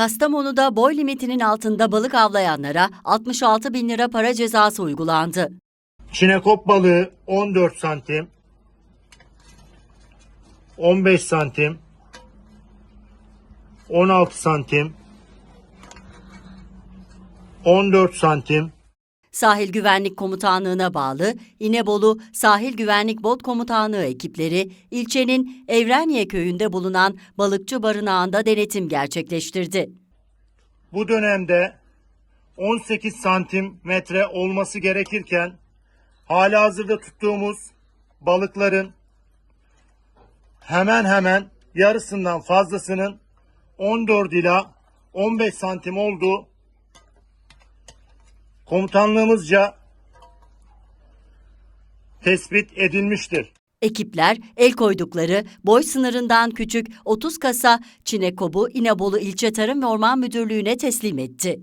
Kastamonu'da boy limitinin altında balık avlayanlara 66 bin lira para cezası uygulandı. Çinekop balığı 14 santim. 15 santim. 16 santim. 14 santim. Sahil Güvenlik Komutanlığı'na bağlı İnebolu Sahil Güvenlik Bot Komutanlığı ekipleri ilçenin Evreniye köyünde bulunan balıkçı barınağında denetim gerçekleştirdi. Bu dönemde 18 santimetre olması gerekirken halihazırda tuttuğumuz balıkların hemen hemen yarısından fazlasının 14 ila 15 santim olduğu komutanlığımızca tespit edilmiştir. Ekipler el koydukları boy sınırından küçük 30 kasa çinekobu İnebolu İlçe Tarım ve Orman Müdürlüğü'ne teslim etti.